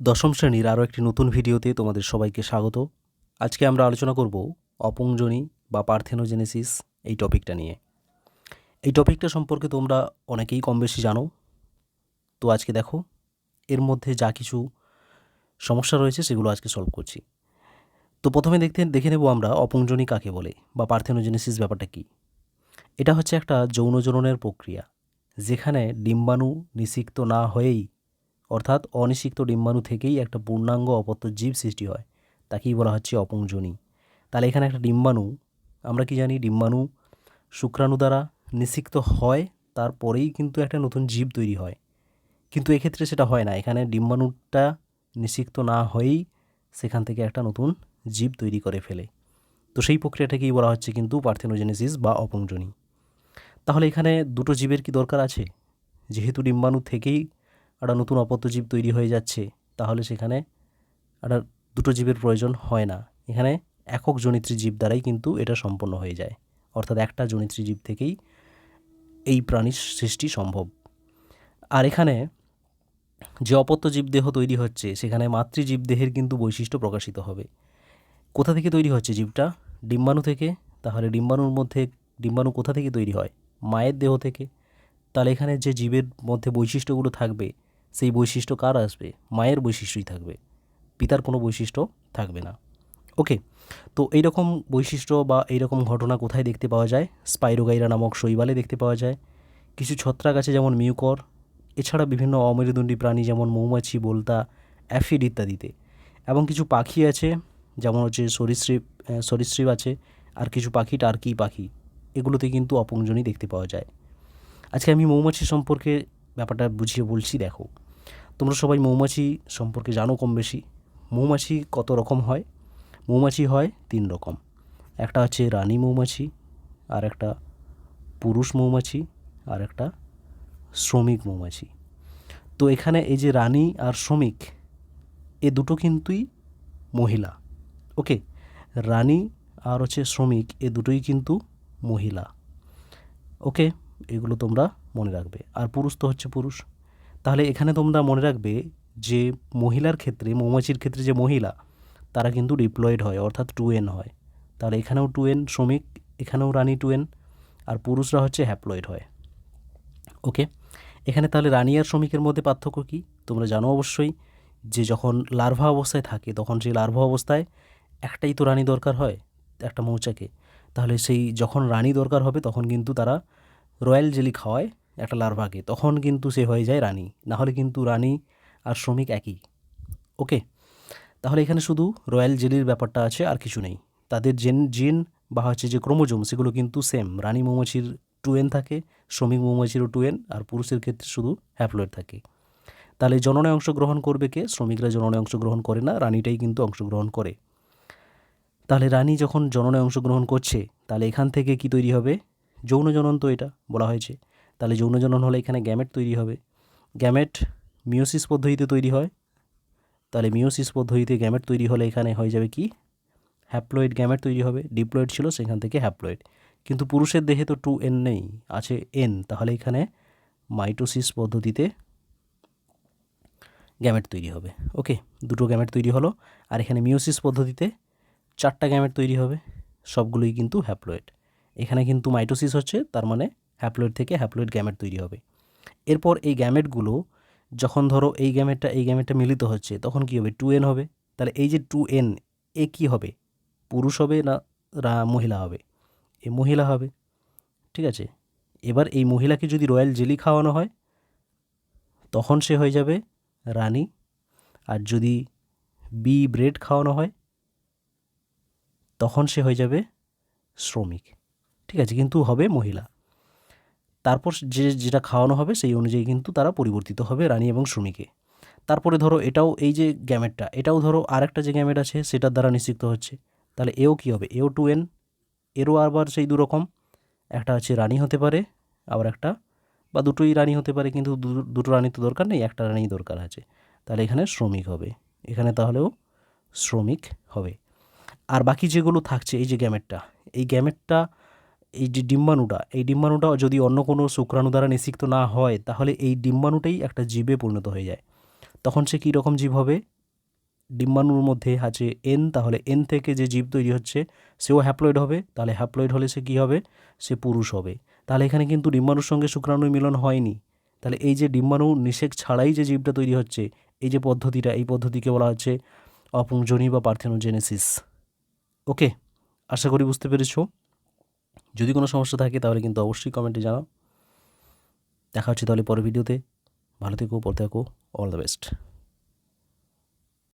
দশম শ্রেণির আরও একটি নতুন ভিডিওতে তোমাদের সবাইকে স্বাগত। আজকে আমরা আলোচনা করব অপংজনী বা পার্থেনোজেনেসিস এই টপিকটা নিয়ে। এই টপিকটা সম্পর্কে তোমরা অনেকেই কম বেশি জানো। তো আজকে দেখো, এর মধ্যে যা কিছু সমস্যা রয়েছে সেগুলো আজকে সলভ করছি। তো প্রথমে দেখতে, দেখে নেব আমরা অপংজনী কাকে বলে বা পার্থেনোজেনেসিস ব্যাপারটা কী। এটা হচ্ছে একটা যৌনজননের প্রক্রিয়া, যেখানে ডিম্বাণু নিষিক্ত না হয়েই অর্থাৎ অনিষিক্ত ডিম্বাণু থেকেই একটা পূর্ণাঙ্গ অপত্য জীব সৃষ্টি হয়, তাকেই বলা হচ্ছে অপংজনী তাহলে এখানে একটা ডিম্বাণু, আমরা কি জানি, ডিম্বাণু শুক্রাণু দ্বারা নিষিক্ত হয়, তারপরেই কিন্তু একটা নতুন জীব তৈরি হয়। কিন্তু এক্ষেত্রে সেটা হয় না, এখানে ডিম্বাণুটা নিষিক্ত না হয়েই সেখান থেকে একটা নতুন জীব তৈরি করে ফেলে। তো সেই প্রক্রিয়াটাকেই বলা হচ্ছে কিন্তু পার্থেনোজেনেসিস বা অপংজনী তাহলে এখানে দুটো জীবের কি দরকার আছে? যেহেতু ডিম্বাণু থেকেই একটা নতুন অপত্যজীব তৈরি হয়ে যাচ্ছে, তাহলে সেখানে একটা দুটো জীবের প্রয়োজন হয় না। এখানে একক জনিত্রী জীব দ্বারাই কিন্তু এটা সম্পন্ন হয়ে যায়। অর্থাৎ একটা জনিত্রী জীব থেকেই এই প্রাণীর সৃষ্টি সম্ভব। আর এখানে যে অপত্য জীব দেহ তৈরি হচ্ছে, সেখানে মাতৃজীব দেহের কিন্তু বৈশিষ্ট্য প্রকাশিত হবে। কোথা থেকে তৈরি হচ্ছে জীবটা? ডিম্বাণু থেকে। তাহলে ডিম্বাণুর মধ্যে, ডিম্বাণু কোথা থেকে তৈরি হয়? মায়ের দেহ থেকে। তাহলে এখানে যে জীবের মধ্যে বৈশিষ্ট্যগুলো থাকবে সেই বৈশিষ্ট্য কার আসবে? মায়ের বৈশিষ্ট্যই থাকবে। পিতার কোনো বৈশিষ্ট্য থাকবে না। ওকে, তো এইরকম বৈশিষ্ট্য বা এইরকম ঘটনা কোথায় দেখতে পাওয়া যায়? স্পাইরোগাইরা নামক শৈবালে দেখতে পাওয়া যায়। কিছু ছত্রাক আছে যেমন মিউকর, এছাড়া বিভিন্ন অমেরুদণ্ডী প্রাণী যেমন মৌমাছি, বোলতা, অ্যাফিড ইত্যাদিতে। এবং কিছু পাখি আছে, যেমন হচ্ছে সরীসৃপ সরীসৃপ আছে, আর কিছু পাখি টার্কি পাখি। এগুলোতে কিন্তু অপংজনী দেখতে পাওয়া যায়। আজকে আমি মৌমাছি সম্পর্কে ব্যাপারটা বুঝিয়ে বলছি, দেখো। তোমরা সবাই মৌমাছি সম্পর্কে জানো কম বেশি। মৌমাছি কত রকম হয়? মৌমাছি হয় তিন রকম। একটা হচ্ছে রানী মৌমাছি, আর একটা পুরুষ মৌমাছি, আর একটা শ্রমিক মৌমাছি। তো এখানে এই যে রানী আর শ্রমিক, এ দুটো কিন্তুই মহিলা। ওকে, রানী আর হচ্ছে শ্রমিক, এ দুটোই কিন্তু মহিলা। ওকে, এগুলো তোমরা মনে রাখবে। আর পুরুষ তো হচ্ছে পুরুষ। তাহলে এখানে তোমরা মনে রাখবে যে মহিলার ক্ষেত্রে, মৌমাছির ক্ষেত্রে যে মহিলা, তারা কিন্তু ডিপ্লয়েড হয়, অর্থাৎ টু এন হয়। তাহলে এখানেও টু এন শ্রমিক, এখানেও রানী টু এন আর পুরুষরা হচ্ছে হ্যাপ্লয়েড হয়। ওকে এখানে তাহলে রানী আর শ্রমিকের মধ্যে পার্থক্য কী? তোমরা জানো অবশ্যই যে যখন লার্ভা অবস্থায় থাকে, তখন সেই লার্ভা অবস্থায় একটাই তো রানী দরকার হয়, একটা মৌচাকে। তাহলে সেই যখন রানী দরকার হবে, তখন কিন্তু তারা রয়্যাল জেলি খাওয়ায় একটা লার্ভাকে তখন কিন্তু সে হয়ে যায় রানী, না হলে কিন্তু রানী আর শ্রমিক একই। ওকে তাহলে এখানে শুধু রয়্যাল জেলির ব্যাপারটা আছে, আর কিছু নেই। তাদের জেন জিন বা হচ্ছে যে ক্রোমোজোম, সেগুলো কিন্তু সেম রানী মৌমাছির টু এন থাকে, শ্রমিক মৌমাছিরও টু এন আর পুরুষের ক্ষেত্রে শুধু হ্যাপ্লয়েড থাকে। তাহলে জননে অংশগ্রহণ করবে কে? শ্রমিকরা জননে অংশগ্রহণ করে না, রানীটাই কিন্তু অংশগ্রহণ করে। তাহলে রানী যখন জননে অংশগ্রহণ করছে, তাহলে এখান থেকে কি তৈরি হবে? যৌন জনন তো এটা, বলা হয়েছে। তাহলে যৌন জনন হলে এখানে গ্যামেট তৈরি হবে। গ্যামেট মিওসিস পদ্ধতিতে তৈরি হয়। তাহলে মিওসিস পদ্ধতিতে গ্যামেট তৈরি হলে এখানে হয়ে যাবে কি? হ্যাপ্লয়েড গ্যামেট তৈরি হবে। ডিপ্লয়েড ছিল সেখান থেকে হ্যাপ্লয়েড। কিন্তু পুরুষের দেহে তো টু এন নেই, আছে এন। তাহলে এখানে মাইটোসিস পদ্ধতিতে গ্যামেট তৈরি হবে। ওকে, দুটো গ্যামেট তৈরি হলো। আর এখানে মিওসিস পদ্ধতিতে চারটা গ্যামেট তৈরি হবে। সবগুলোই কিন্তু হ্যাপ্লয়েড। এখানে কিন্তু মাইটোসিস হচ্ছে, তার মানে হ্যাপ্লয়েড থেকে হ্যাপ্লয়েড গ্যামেট তৈরি হবে। এরপর এই গ্যামেটগুলো যখন ধরো এই গ্যামেটটা এই গ্যামেটটা মিলিত হচ্ছে, তখন কি হবে? টু এন হবে। তাহলে এই যে টু এন এ কী হবে? পুরুষ হবে না মহিলা হবে? এ মহিলা হবে। ঠিক আছে? এবার এই মহিলাকে যদি রয়্যাল জেলি খাওয়ানো হয়, তখন সে হয়ে যাবে রানী। আর যদি বি ব্রেড খাওয়ানো হয়, তখন সে হয়ে যাবে শ্রমিক। ঠিক আছে? কিন্তু হবে মহিলা। তারপর যে যেটা খাওয়ানো হবে সেই অনুযায়ী কিন্তু তারা পরিবর্তিত হবে রানী এবং শ্রমিকে তারপরে ধরো এটাও এই যে গ্যামেটটা, এটাও ধরো আরেকটা যে গ্যামেট আছে সেটার দ্বারা নিষিক্ত হচ্ছে। তাহলে এও কী হবে? এও টু এন এরও আবার সেই দুরকম। একটা হচ্ছে রানী হতে পারে, আবার একটা বা দুটোই রানী হতে পারে কিন্তু দুটো রানী তো দরকার নেই, একটা রানী দরকার আছে। তাহলে এখানে শ্রমিক হবে। এখানে তাহলেও শ্রমিক হবে। আর বাকি যেগুলো থাকছে এই যে গ্যামেটটা, এই গ্যামেটটা এই যে ডিম্বাণুটা, এই ডিম্বাণুটা যদি অন্য কোনো শুক্রাণু দ্বারা নিষিক্ত না হয়, তাহলে এই ডিম্বাণুটাই একটা জীবে পরিণত হয়ে যায়। তখন সে কী রকম জীব হবে? ডিম্বাণুর মধ্যে আছে এন তাহলে এন থেকে যে জীব তৈরি হচ্ছে, সেও হ্যাপ্লয়েড হবে। তাহলে হ্যাপ্লয়েড হলে সে কী হবে? সে পুরুষ হবে। তাহলে এখানে কিন্তু ডিম্বাণুর সঙ্গে শুক্রাণু মিলন হয়নি। তাহলে এই যে ডিম্বাণু নিষেক ছাড়াই যে জীবটা তৈরি হচ্ছে, এই যে পদ্ধতিটা, এই পদ্ধতিকে বলা হচ্ছে অপুংজনী বা পার্থেনোজেনেসিস। ওকে আশা করি বুঝতে পেরেছ। যদি কোনো সমস্যা থাকে তাহলে কিন্তু অবশ্যই কমেন্টে জানাও। দেখা হচ্ছে তাহলে পরের ভিডিওতে। ভালো থেকো, পড়তে থাকো। All the best